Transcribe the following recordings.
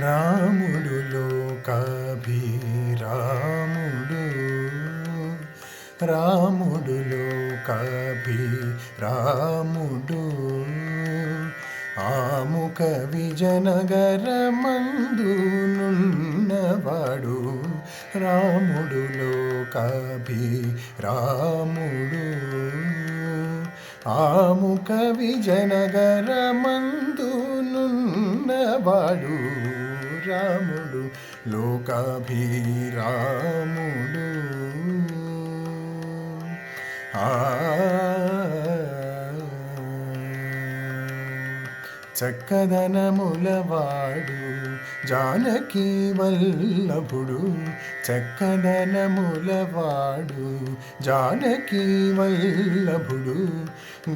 రాముడు లోకాభిరాముడు రాముడు లోకాభిరాముడు. ఆముక విజనగరమందు నున్నవాడు రాముడు లోకాభిరాముడు. ఆముక విజనగరమందు నున్నవాడు రాముడు లోకాభిరాముడు ఆ. చక్కదనములవాడు జానకి వల్లభుడు. చక్కదనములవాడు జానకి వల్లభుడు.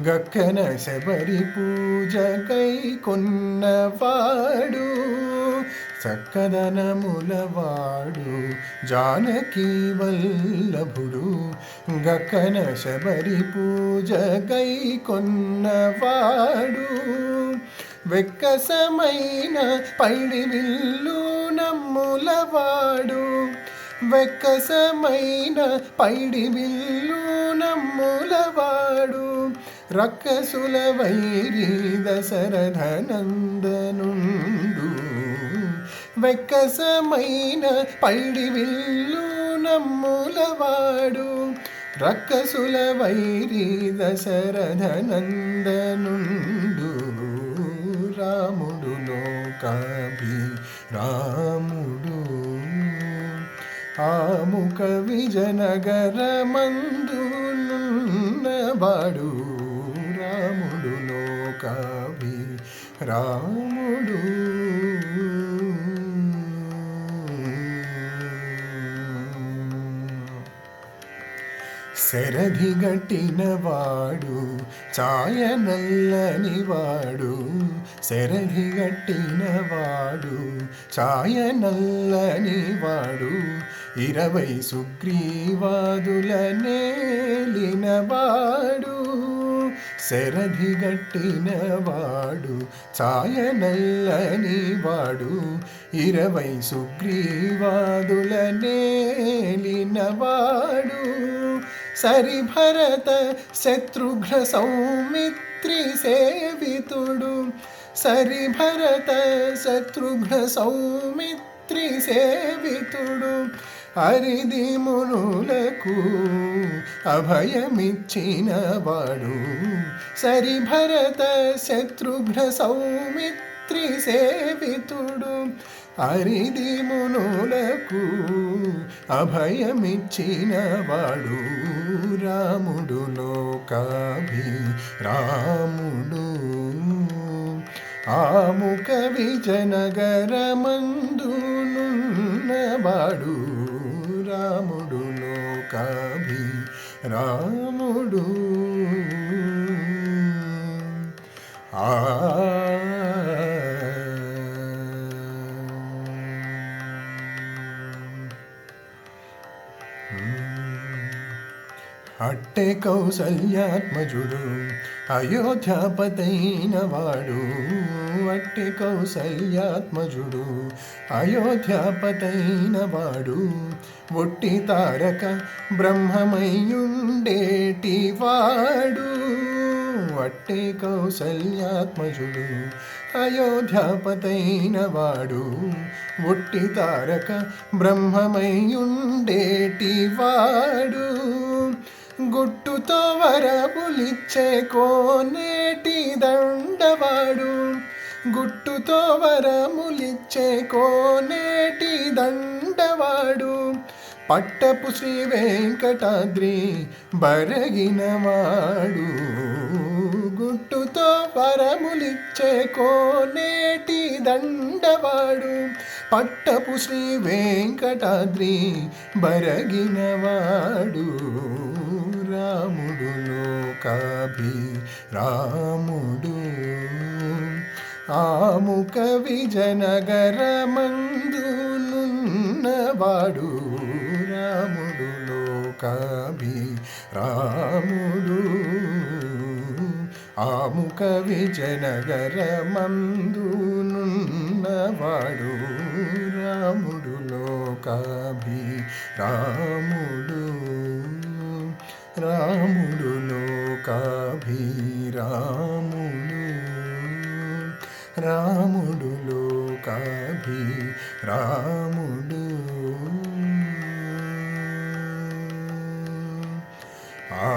గక్కన శబరి పూజ కై కొన్నవాడు. చక్కదనములవాడు జానకి వల్లభుడు గకన శబరి పూజ కై కొన్నవాడు. వెక్కసమైన పైడి విల్లు నమ్ములవాడు. వెక్కసమైన పైడి విల్లు నమ్ములవాడు. రక్కసుల వైరి దశరథనందనుండు వెక్కసమైన పైడి విల్లు నమ్ములవాడు. రక్కసుల వైరి దశరథనందనుండు. రాముడు లోకాభి రాముడు ఆముక విజనగరమందు నున్నవాడు రాముడు లోకాభి రాముడు శరధి శరధిగట్టిన వాడు ఛాయనల్లని వాడు శరధి శరధిగట్టిన వాడు ఛాయనల్లని వాడు ఇరవై సుగ్రీవాదుల నేలిన శరధి శరధిగట్టిన వాడు ఛాయనల్లని వాడు ఇరవై సుగ్రీవాదుల నేలిన వాడు సరిభరత శత్రుఘ్న సౌమిత్రి సేవితుడు. సరిభరత శత్రుఘ్న సౌమిత్రి సేవితుడు. అరిది మునులకు అభయమిచ్చిన వాడు సరిభరత శత్రుఘ్న సౌమిత్రి సేవితుడు. అరిది మునులకు అభయమిచ్చిన వాడు రాముడు లోకాభి రాముడు ఆముఖ విజనగరమందు నున్నవాడు రాముడు లోకాభి రాముడు. ఆ అట్టే కౌసల్యాత్మజుడు అయోధ్యాపతైన వాడు. అట్టే కౌసల్యాత్మజుడు అయోధ్యాపతైన వాడు. ఒట్టి తారక బ్రహ్మమయ్యుండేటి వాడు? అట్టే కౌసల్యాత్మజుడు అయోధ్యాపతైన వాడు. ఒట్టి తారక బ్రహ్మమయ్యుండేటి వాడు? గుట్టుతో వరపులిచ్చే కోనేటి దండవాడు. గుట్టుతో వరములిచ్చే కోనేటి దండవాడు. పట్టపు శ్రీ వెంకటాద్రి బరగినవాడు గుట్టుతో వరములిచ్చే కోనేటి దండవాడు. పట్టపు శ్రీ వెంకటాద్రి బరగినవాడు రాముడు కవి రాముడు ఆముక విజనగరమందు నున్నవాడు రాముడు లోకాభి రాముడు ఆముక విజయనగరమందునున్నవాడు రాముడు లోకాభి రాముడు రాముడు రాముడు రాముడు లోకాభి రాముడు. ఆ